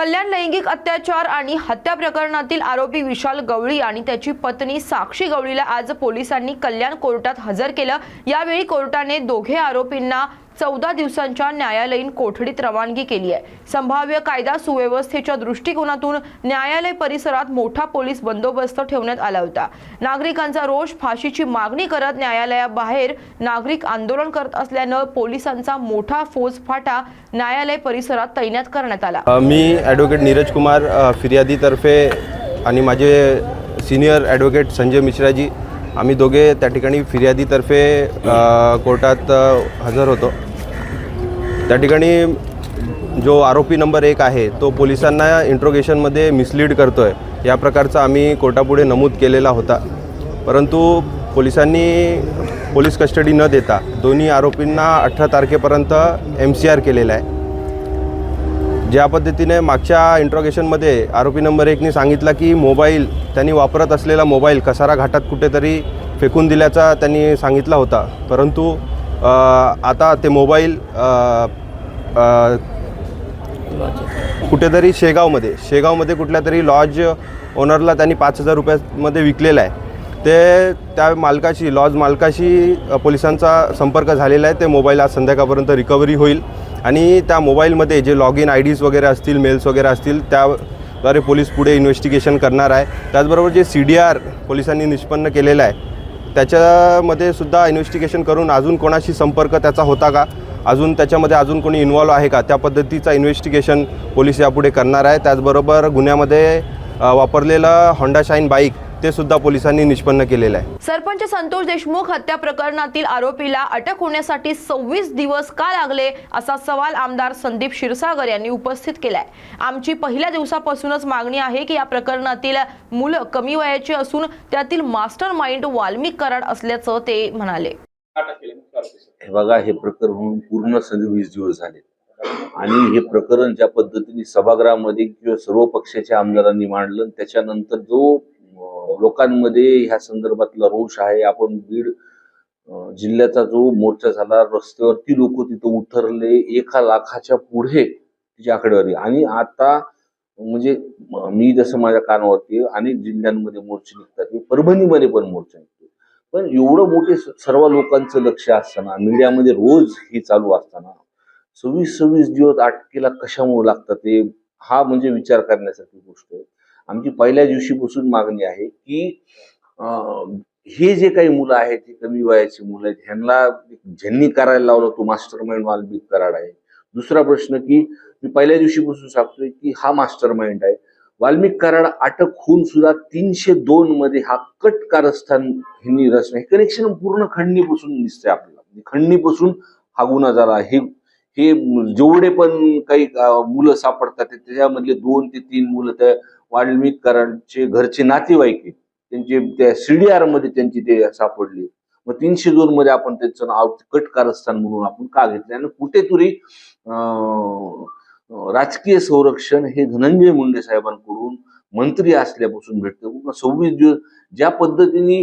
कल्याण लैंगिक अत्याचार आणि हत्या प्रकरणातील आरोपी विशाल गवळी आणि त्याची पत्नी साक्षी गवळीला आज पोलिसांनी कल्याण कोर्टात हजर केलं. यावेळी कोर्टाने दोघे आरोपींना चौदा दिवसांच्या न्यायालयीन कोठडीत रवानगी केली आहे. संभाव्य कायदा सुव्यवस्थेच्या दृष्टिकोनातून न्यायालय परिसरात मोठा पोलीस बंदोबस्त ठेवण्यात आला होता. नागरिकांचा रोष फाशीची मागणी करत न्यायालयाबाहेर नागरिक आंदोलन करत असल्यानं पोलिसांचा मोठा फौजफाटा न्यायालय परिसरात तैनात करण्यात आला. मी ॲडव्होकेट नीरज कुमार फिर्यादीतर्फे आणि माझे सिनियर ॲडव्होकेट संजय मिश्राजी आम्ही दोघे त्या ठिकाणी फिर्यादीतर्फे कोर्टात हजर होतो. त्या ठिकाणी जो आरोपी नंबर एक आहे तो पोलिसांना इंट्रोगेशनमध्ये मिसलीड करतो आहे या प्रकारचा आम्ही कोर्टापुढे नमूद केलेला होता. परंतु पोलिसांनी पोलीस कस्टडी न देता दोन्ही आरोपींना अठरा तारखेपर्यंत एम सी आर केलेला आहे. ज्या पद्धतीने मागच्या इंट्रोगेशनमध्ये आरोपी नंबर एकने सांगितला की मोबाईल त्यांनी वापरत असलेला मोबाईल कसारा घाटात कुठेतरी फेकून दिल्याचा त्यांनी सांगितला होता. परंतु आता ते मोबाईल कुठेतरी शेगावमध्ये शेगावमध्ये कुठल्या तरी लॉज ओनरला त्यांनी पाच हजार रुपयामध्ये विकलेला आहे. ते त्या मालकाशी लॉज मालकाशी पोलिसांचा संपर्क झालेला आहे. ते मोबाईल आज संध्याकाळपर्यंत रिकव्हरी होईल. आणि त्या मोबाईलमध्ये जे लॉग इन आय डीज वगैरे असतील मेल्स वगैरे असतील त्याद्वारे पोलीस पुढे इन्व्हेस्टिगेशन करणार आहे. त्याचबरोबर जे सी डी आर पोलिसांनी निष्पन्न केलेलं आहे त्याच्यामध्ये सुद्धा इन्व्हेस्टिगेशन करून अजून कोणाशी संपर्क त्याचा होता का? अजून त्याच्यामध्ये अजून कोणी इन्वॉल्व आहे का? त्या पद्धतीचा इन्व्हेस्टिगेशन पोलीस यापुढे करणार आहे. त्याचबरोबर गुन्ह्यामध्ये वापरलेलं होंडा शाईन बाईक ते सुद्धा पोलिसांनी निष्पन्न केलेलं आहे. सरपंच संतोष देशमुख हत्या प्रकरणातील आरोपीला अटक होण्यासाठी सव्वीस दिवस का लागले असा सवाल आमदार संदीप क्षीरसागर यांनी उपस्थित केलाय. आमची पहिल्या दिवसापासूनच मागणी आहे की या प्रकरणातील मुलं कमी वयाची असून त्यातील मास्टर माइंड वाल्मिक कराड असल्याचं ते म्हणाले. हे बघा हे प्रकरण होऊन पूर्ण सव्वीस दिवस झाले. आणि हे प्रकरण ज्या पद्धतीने सभागृहामध्ये किंवा सर्व पक्षाच्या आमदारांनी मांडलं त्याच्यानंतर जो लोकांमध्ये ह्या संदर्भातला रोष आहे. आपण बीड जिल्ह्याचा जो मोर्चा झाला रस्त्यावरती लोक तिथं उतरले एका लाखाच्या पुढे तिची आकडेवारी आणि आता म्हणजे मी जसं माझ्या कानावरती अनेक जिल्ह्यांमध्ये मोर्चे निघतात परभणीमध्ये पण मोर्चा निघतो पण एवढं मोठे सर्व लोकांचं लक्ष असताना मीडियामध्ये रोज हे चालू असताना सव्वीस सव्वीस दिवस अटकेला कशामुळे लागतात ते हा म्हणजे विचार करण्यासारखी गोष्ट आहे. आमची पहिल्या दिवशीपासून मागणी आहे की हे जे काही मुलं आहेत हे कमी वयाची मुलं आहेत ह्यांना ज्यांनी करायला लावलं तो मास्टर माइंड वाल्मिक कराड आहे. दुसरा प्रश्न की मी पहिल्या दिवशीपासून सांगतोय की हा मास्टर माइंड आहे. वाल्मिक कराड अटक होऊन सुद्धा तीनशे दोन मध्ये हा कट कारस्थान ह्यांनी रचना हे कनेक्शन पूर्ण खंडणीपासून दिसतंय आपल्याला. म्हणजे खंडणीपासून हा गुन्हा झाला. हे हे जेवढे पण काही मुलं सापडतात त्याच्यामधले दोन ते तीन मुलं त्या वाल्मिकरांचे घरचे नातेवाईक आहेत त्यांचे त्या सीडीआरमध्ये त्यांची ते सापडली. मग तीनशे दोन मध्ये आपण त्यांचं नाव कट कारस्थान म्हणून आपण का घेतलं आणि कुठेतरी राजकीय संरक्षण हे धनंजय मुंडे साहेबांकडून मंत्री असल्यापासून भेटतं. सव्वीस दिवस ज्या पद्धतीने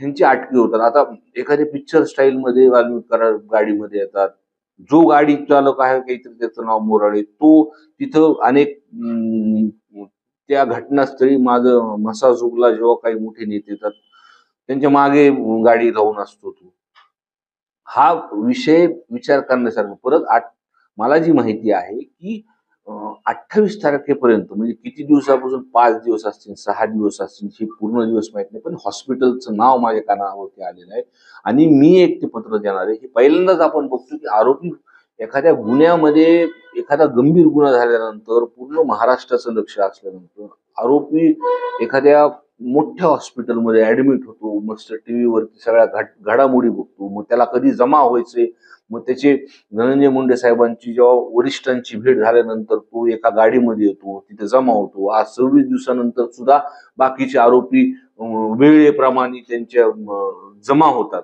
ह्यांची अटकी होतात. आता एखाद्या पिक्चर स्टाईल मध्ये वाल्मिक गाडीमध्ये येतात. जो गाडी चालक आहे काहीतरी त्याचं नाव मोराळे तो तिथं अनेक त्या घटनास्थळी माझं म्हसा जुगला जेव्हा काही मोठे नेते येतात त्यांच्या मागे गाडी राहून असतो तो. हा विषय विचार करण्यासारखा. परत आठ मला जी माहिती आहे की अठ्ठावीस तारखेपर्यंत म्हणजे किती दिवसापासून पाच दिवस असतील सहा दिवस असतील हे पूर्ण दिवस माहीत नाही पण हॉस्पिटलचं नाव माझ्या कानावरती आलेलं आहे. आणि मी एक ते पत्र देणार आहे. हे पहिल्यांदाच आपण बघतो की आरोपी एखाद्या गुन्ह्यामध्ये एखादा गंभीर गुन्हा झाल्यानंतर पूर्ण महाराष्ट्राचं लक्ष असल्यानंतर आरोपी एखाद्या मोठ्या हॉस्पिटलमध्ये ऍडमिट होतो मस्त टीव्हीवरती सगळ्या घाट घडामोडी बघतो मग त्याला कधी जमा व्हायचे मग त्याचे धनंजय मुंडे साहेबांची जेव्हा वरिष्ठांची भेट झाल्यानंतर तो एका गाडीमध्ये येतो तिथे जमा होतो. आज सव्वीस दिवसानंतर सुद्धा बाकीचे आरोपी वेळेप्रमाणे त्यांच्या जमा होतात.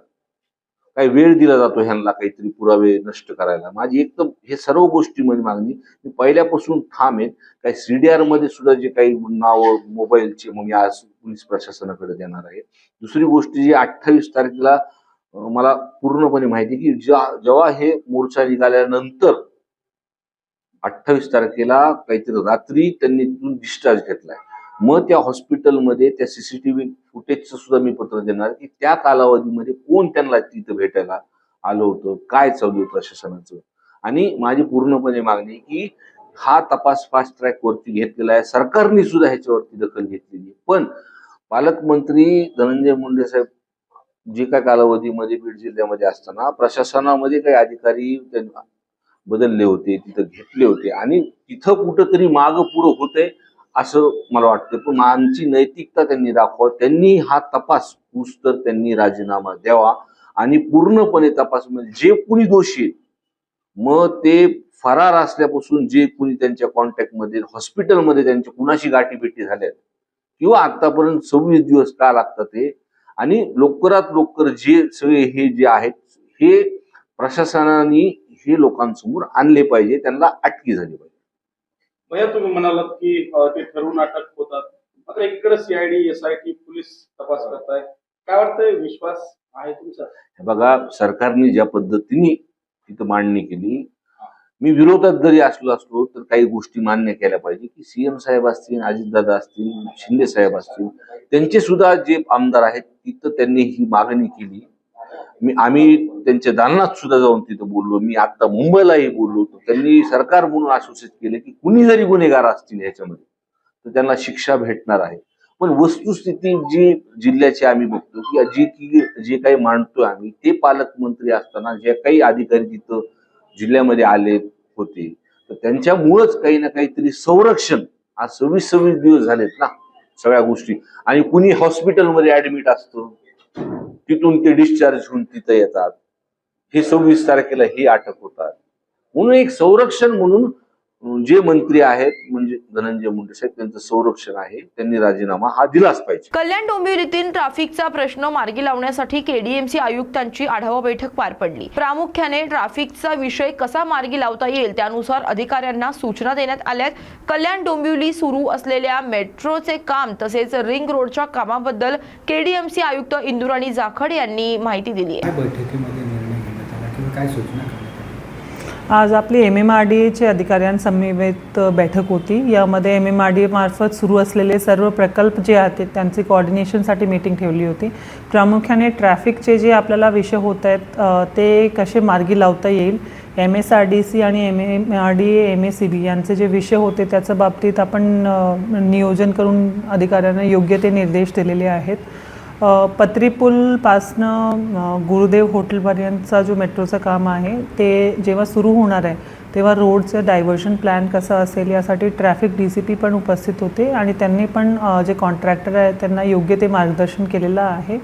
काही वेळ दिला जातो ह्यांना काहीतरी पुरावे नष्ट करायला. माझी एक तर हे सर्व गोष्टी म्हणजे मागणी मी पहिल्यापासून ठाम आहे. काही सीडीआरमध्ये सुद्धा जे काही नाव मोबाईलचे मग मी आज पोलीस प्रशासनाकडे देणार आहे. दुसरी गोष्ट जी अठ्ठावीस तारखेला मला पूर्णपणे माहिती की जेव्हा हे मोर्चा निघाल्यानंतर अठ्ठावीस तारखेला काहीतरी रात्री त्यांनी तिथून डिस्चार्ज घेतलाय. मग त्या हॉस्पिटलमध्ये त्या सीसीटीव्ही फुटेजचं सुद्धा मी पत्र देणार की त्या कालावधीमध्ये कोण त्यांना तिथं भेटायला आलं होतं? काय चालू आहे प्रशासनाचं? आणि माझी पूर्णपणे मागणी की हा तपास फास्ट ट्रॅक वरती घेतलेला आहे. सरकारने सुद्धा ह्याच्यावरती दखल घेतलेली आहे. पण पालकमंत्री धनंजय मुंडे साहेब जे काय कालावधीमध्ये बीड जिल्ह्यामध्ये असताना प्रशासनामध्ये काही अधिकारी बदलले होते तिथं घेतले होते. आणि तिथं कुठंतरी माग पुढं होतंय. असं मला वाटतं. पण आमची नैतिकता त्यांनी दाखवा. त्यांनी हा तपास तर त्यांनी राजीनामा द्यावा आणि पूर्णपणे तपास म्हणजे जे कुणी दोषी मग ते फरार असल्यापासून जे कुणी त्यांच्या कॉन्टॅक्टमध्ये हॉस्पिटलमध्ये त्यांच्या कुणाशी गाठीपेटी झाल्यात किंवा आतापर्यंत सव्वीस दिवस का लागतात ते आणि लवकरात लवकर जे सगळे हे जे आहेत हे प्रशासनाने हे लोकांसमोर आणले पाहिजे. त्यांना अटकी झाली पाहिजे. भैया तुम्ही म्हणालात की ते ठरवून अटक होतात. मात्र एकीकडे सीआयडी एसआयटी पोलीस तपास करताय. काय वाटतंय? विश्वास आहे तुमचा? बघा सरकारने ज्या पद्धतीने तिथं मांडणी केली मी विरोधात जरी असलो असलो तर काही गोष्टी मान्य केल्या पाहिजे की सीएम साहेब असतील अजितदादा असतील शिंदे साहेब असतील त्यांचे सुद्धा जे आमदार आहेत तिथं त्यांनी ही मागणी केली. मी आम्ही त्यांच्या दालनात सुद्धा जाऊन तिथं बोललो. मी आता मुंबईलाही बोललो होतो. त्यांनी सरकार म्हणून आश्वासित केले की कुणी जरी गुन्हेगार असतील ह्याच्यामध्ये तर त्यांना शिक्षा भेटणार आहे. पण वस्तुस्थिती जी जिल्ह्याची आम्ही बघतो की जी की जे काही मांडतोय आम्ही ते पालकमंत्री असताना जे काही अधिकारी तिथं जिल्ह्यामध्ये आले होते तर त्यांच्यामुळंच काही ना काहीतरी संरक्षण आज सव्वीस सव्वीस दिवस झालेत ना सगळ्या गोष्टी. आणि कुणी हॉस्पिटलमध्ये ऍडमिट असतं? तिथून ते डिस्चार्ज होऊन तिथं येतात. हे सव्वीस तारखेला ही अटक होतात. म्हणून एक संरक्षण म्हणून जे मंत्री आहेत म्हणजे धनंजय मुंडे साहेब त्यांचं संरक्षण आहे. त्यांनी राजीनामा हा दिलाच पाहिजे. कल्याण डोंबिवलीतील ट्रॅफिकचा प्रश्न मार्गी लावण्यासाठी केडीएमसी आयुक्तांची आढावा बैठक पार पडली. प्रामुख्याने ट्रॅफिकचा विषय कसा मार्गी लावता येईल त्यानुसार अधिकाऱ्यांना सूचना देण्यात आल्यात. कल्याण डोंबिवली सुरू असलेल्या मेट्रोचे काम तसेच रिंग रोडच्या कामाबद्दल केडीएमसी आयुक्त इंदुराणी जाखड यांनी माहिती दिली आहे. बैठकीमध्ये निर्णय घेण्यात आला किंवा काय सूचना आज आपली एम एम आर डी एचे अधिकाऱ्यांसमवेत बैठक होती. यामध्ये एम एम आर डी मार्फत सुरू असलेले सर्व प्रकल्प जे आहेत त्यांची कोऑर्डिनेशनसाठी मीटिंग ठेवली होती. प्रामुख्याने ट्रॅफिकचे जे आपल्याला विषय होत आहेत ते कसे मार्गी लावता येईल? M S R D C आणि M M R D M S C B यांचे जे विषय होते त्याच्या बाबतीत आपण नियोजन करून अधिकाऱ्यांना योग्य ते निर्देश दिलेले आहेत. पत्रीपूलपासनं गुरुदेव हॉटेलपर्यंतचा जो मेट्रोचं काम आहे ते जेव्हा सुरू होणार आहे तेव्हा रोडचं डायव्हर्शन प्लॅन कसं असेल यासाठी ट्रॅफिक डी सी पी पण उपस्थित होते आणि त्यांनी पण जे कॉन्ट्रॅक्टर आहे त्यांना योग्य ते मार्गदर्शन केलेलं आहे.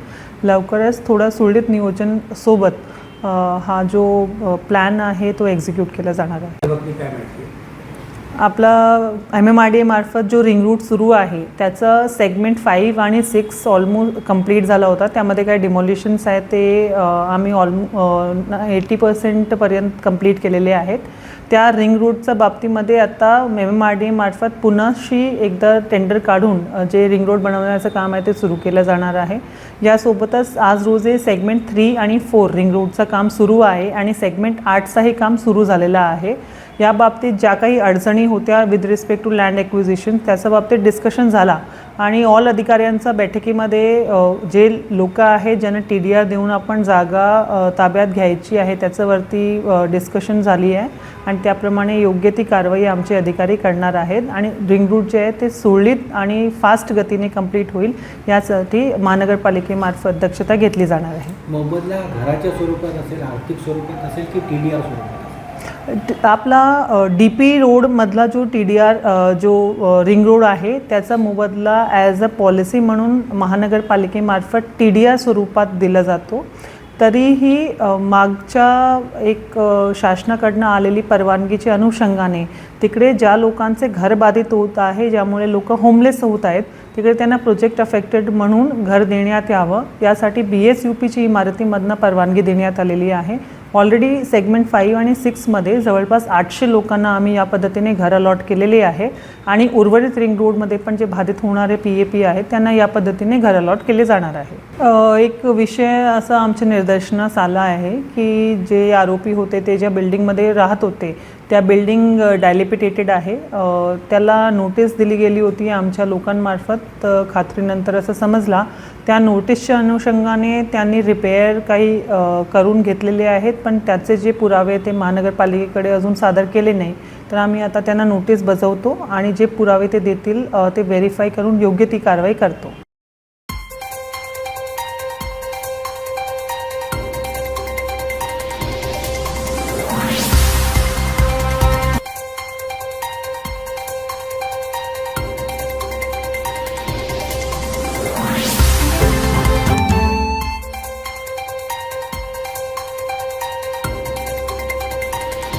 लवकरच थोडं सुरळीत नियोजन सोबत हा जो प्लॅन आहे तो एक्झिक्यूट केला जाणार आहे त्याबाबतीत काय माहिती आहे आपला एम एम आर डी एमार्फत जो रिंग रूट सुरू आहे त्याचं सेगमेंट फाईव्ह आणि सिक्स ऑलमोस्ट कंप्लीट झाला होता. त्यामध्ये काही डिमॉलिशन्स आहेत ते आम्ही ऑलमो एटी पर्सेंटपर्यंत कंप्लीट केलेले आहेत. त्या रिंग रूटच्या बाबतीमध्ये आता एम एम आर डी एमार्फत पुन्हाशी एकदा टेंडर काढून जे रिंग रोड बनवण्याचं काम आहे ते सुरू केलं जाणार आहे. यासोबतच आज रोजी सेगमेंट थ्री आणि फोर रिंग रोडचं काम सुरू आहे आणि सेगमेंट आठचंही काम सुरू झालेलं आहे. या बाबतीत ज्या काही अडचणी होत्या with respect to land acquisition त्याच्या बाबतीत डिस्कशन झाला. आणि ऑल अधिकाऱ्यांचा बैठकीमध्ये जे लोक आहेत ज्यांना टी डी आर देऊन आपण जागा ताब्यात घ्यायची आहे त्याच्यावरती डिस्कशन झाली आहे. आणि त्याप्रमाणे योग्य ती कारवाई आमचे अधिकारी करणार आहेत. आणि रिंग रूट जे आहे ते सुरळीत आणि फास्ट गतीने कंप्लीट होईल. यासाठी महानगरपालिकेमार्फत दक्षता घेतली जाणार आहे. मोबदला घराच्या स्वरूपात असेल आर्थिक स्वरूपात असेल की टी डी आर स्वरूपात? आपला डी पी रोडमधला जो टी डी आर जो रिंग रोड आहे त्याचा मोबदला ॲज अ पॉलिसी म्हणून महानगरपालिकेमार्फत टी डी आर स्वरूपात दिला जातो. तरीही मागच्या एक शासनाकडनं आलेली परवानगीच्या अनुषंगाने तिकडे ज्या लोकांचे घर बाधित होत आहे ज्यामुळे लोक होमलेस होत आहेत तिकडे त्यांना प्रोजेक्ट अफेक्टेड म्हणून घर देण्यात यावं. यासाठी बी एस यू पीची इमारतीमधनं परवानगी देण्यात आलेली आहे. ऑलरेडी सेगमेंट फाईव्ह आणि सिक्समध्ये जवळपास आठशे लोकांना आम्ही या पद्धतीने घर अलॉट केलेले आहे. आणि उर्वरित रिंग रोडमध्ये पण जे बाधित होणारे पी ए पी आहेत त्यांना या पद्धतीने घर अलॉट केले जाणार आहे. एक विषय असा आमच्या निदर्शनास आला आहे की जे आरोपी होते ते ज्या बिल्डिंगमध्ये राहत होते त्या बिल्डिंग डायलिपिटेटेड आहे. त्याला नोटीस दिली गेली होती आमच्या लोकांमार्फत. खात्रीनंतर असं समजला. त्या नोटीसच्या अनुषंगाने त्यांनी रिपेअर काही करून घेतलेले आहेत पण त्याचे जे पुरावे ते महानगरपालिकेकडे अजून सादर केले नाही. तर आम्ही आता त्यांना नोटीस बजावतो आणि जे पुरावे ते देतील ते व्हेरीफाय करून योग्य ती कारवाई करतो.